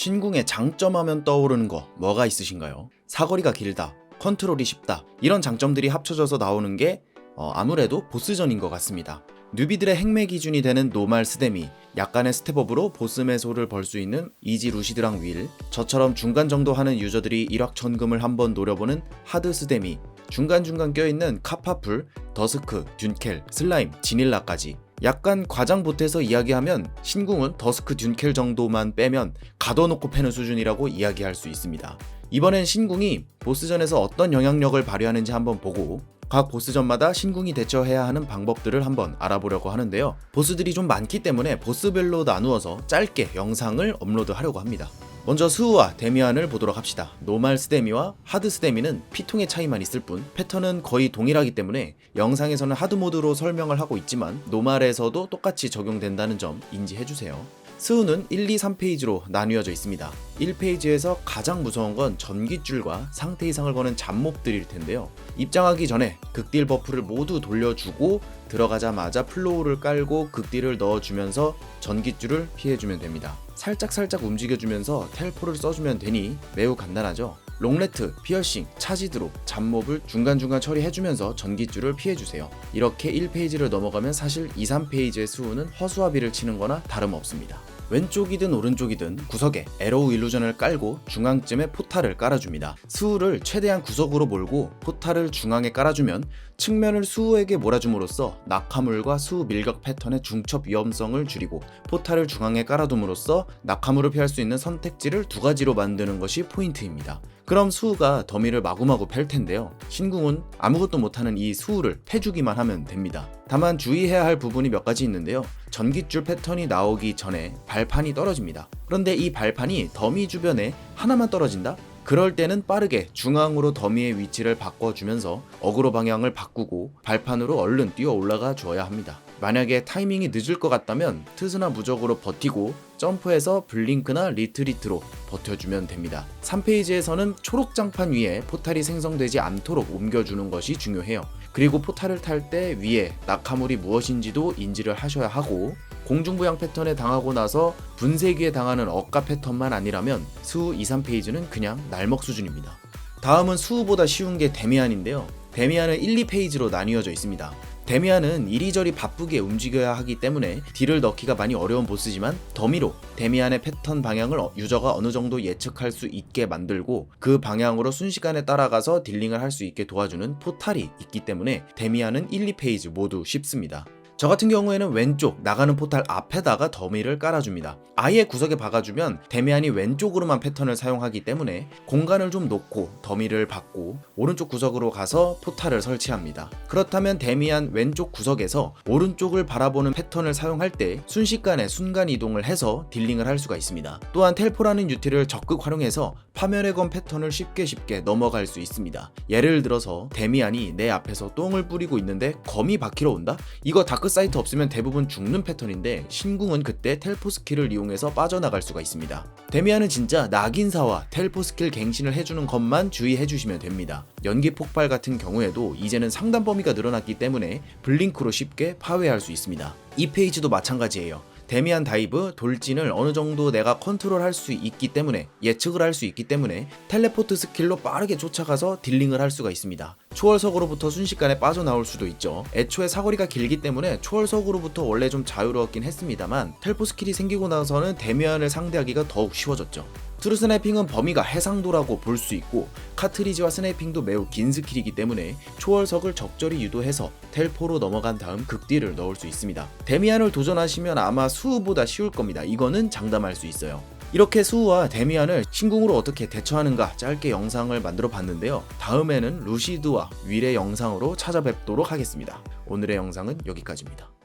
신궁의 장점하면 떠오르는 거 뭐가 있으신가요? 사거리가 길다, 컨트롤이 쉽다 이런 장점들이 합쳐져서 나오는 게 어, 아무래도 보스전인 것 같습니다. 뉴비들의 행매 기준이 되는 노말 스데미, 약간의 스텝업으로 보스 매소를 벌 수 있는 이지 루시드랑 윌, 저처럼 중간 정도 하는 유저들이 일확천금을 한번 노려보는 하드 스데미, 중간중간 껴있는 카파풀, 더스크, 듄켈, 슬라임, 지닐라까지 약간 과장 보태서 이야기하면 신궁은 더스크 듄켈 정도만 빼면 가둬놓고 패는 수준이라고 이야기할 수 있습니다. 이번엔 신궁이 보스전에서 어떤 영향력을 발휘하는지 한번 보고 각 보스전마다 신궁이 대처해야 하는 방법들을 한번 알아보려고 하는데요. 보스들이 좀 많기 때문에 보스별로 나누어서 짧게 영상을 업로드하려고 합니다. 먼저 스우와 데미안을 보도록 합시다. 노말 스데미와 하드 스데미는 피통의 차이만 있을 뿐 패턴은 거의 동일하기 때문에 영상에서는 하드 모드로 설명을 하고 있지만 노말에서도 똑같이 적용된다는 점 인지해주세요. 스우는 1, 2, 3페이지로 나뉘어져 있습니다. 1페이지에서 가장 무서운 건 전기줄과 상태 이상을 거는 잡몹들일 텐데요. 입장하기 전에 극딜 버프를 모두 돌려주고 들어가자마자 플로우를 깔고 극딜을 넣어주면서 전기줄을 피해주면 됩니다. 살짝살짝 움직여주면서 텔포를 써주면 되니 매우 간단하죠. 롱레트, 피어싱, 차지드롭, 잡몹을 중간중간 처리해주면서 전기줄을 피해주세요. 이렇게 1페이지를 넘어가면 사실 2, 3페이지의 수우는 허수아비를 치는 거나 다름없습니다. 왼쪽이든 오른쪽이든 구석에 에로우 일루전을 깔고 중앙쯤에 포탈을 깔아줍니다. 수우를 최대한 구석으로 몰고 포탈을 중앙에 깔아주면 측면을 수우에게 몰아줌으로써 낙하물과 수우 밀격 패턴의 중첩 위험성을 줄이고 포탈을 중앙에 깔아둠으로써 낙하물을 피할 수 있는 선택지를 두 가지로 만드는 것이 포인트입니다. 그럼 수우가 더미를 마구마구 팰 텐데요. 신궁은 아무것도 못하는 이 수우를 패주기만 하면 됩니다. 다만 주의해야 할 부분이 몇 가지 있는데요. 전깃줄 패턴이 나오기 전에 발판이 떨어집니다. 그런데 이 발판이 더미 주변에 하나만 떨어진다? 그럴 때는 빠르게 중앙으로 더미의 위치를 바꿔주면서 어그로 방향을 바꾸고 발판으로 얼른 뛰어 올라가 줘야 합니다. 만약에 타이밍이 늦을 것 같다면 트스나 무적으로 버티고 점프해서 블링크나 리트리트로 버텨주면 됩니다. 3페이지에서는 초록 장판 위에 포탈이 생성되지 않도록 옮겨주는 것이 중요해요. 그리고 포탈을 탈 때 위에 낙하물이 무엇인지도 인지를 하셔야 하고 공중부양 패턴에 당하고 나서 분쇄기에 당하는 억가 패턴만 아니라면 수 2, 3페이지는 그냥 날먹 수준입니다. 다음은 수우보다 쉬운 게 데미안인데요. 데미안은 1, 2페이지로 나뉘어져 있습니다. 데미안은 이리저리 바쁘게 움직여야 하기 때문에 딜을 넣기가 많이 어려운 보스지만 더미로 데미안의 패턴 방향을 어- 유저가 어느 정도 예측할 수 있게 만들고 그 방향으로 순식간에 따라가서 딜링을 할 수 있게 도와주는 포탈이 있기 때문에 데미안은 1, 2페이지 모두 쉽습니다. 저 같은 경우에는 왼쪽 나가는 포탈 앞에다가 더미를 깔아줍니다. 아예 구석에 박아주면 데미안이 왼쪽으로만 패턴을 사용하기 때문에 공간을 좀 놓고 더미를 받고 오른쪽 구석으로 가서 포탈을 설치합니다. 그렇다면 데미안 왼쪽 구석에서 오른쪽을 바라보는 패턴을 사용할 때 순식간에 순간 이동을 해서 딜링을 할 수가 있습니다. 또한 텔포라는 유틸을 적극 활용해서 파멸의 검 패턴을 쉽게 쉽게 넘어갈 수 있습니다. 예를 들어서 데미안이 내 앞에서 똥을 뿌리고 있는데 검이 박히러 온다? 이거 다크 사이트 없으면 대부분 죽는 패턴인데 신궁은 그때 텔포 스킬을 이용해서 빠져나갈 수가 있습니다. 데미안은 진짜 낙인사와 텔포 스킬 갱신을 해주는 것만 주의해 주시면 됩니다. 연기 폭발 같은 경우에도 이제는 상단 범위가 늘어났기 때문에 블링크로 쉽게 파괴할 수 있습니다. 이 페이지도 마찬가지예요. 데미안 다이브, 돌진을 어느 정도 내가 컨트롤 할 수 있기 때문에 예측을 할 수 있기 때문에 텔레포트 스킬로 빠르게 쫓아가서 딜링을 할 수가 있습니다. 초월석으로부터 순식간에 빠져나올 수도 있죠. 애초에 사거리가 길기 때문에 초월석으로부터 원래 좀 자유로웠긴 했습니다만 텔포 스킬이 생기고 나서는 데미안을 상대하기가 더욱 쉬워졌죠. 트루 스나이핑은 범위가 해상도라고 볼 수 있고 카트리지와 스나이핑도 매우 긴 스킬이기 때문에 초월석을 적절히 유도해서 텔포로 넘어간 다음 극딜을 넣을 수 있습니다. 데미안을 도전하시면 아마 수우보다 쉬울 겁니다. 이거는 장담할 수 있어요. 이렇게 수우와 데미안을 신궁으로 어떻게 대처하는가 짧게 영상을 만들어 봤는데요. 다음에는 루시드와 윌의 영상으로 찾아뵙도록 하겠습니다. 오늘의 영상은 여기까지입니다.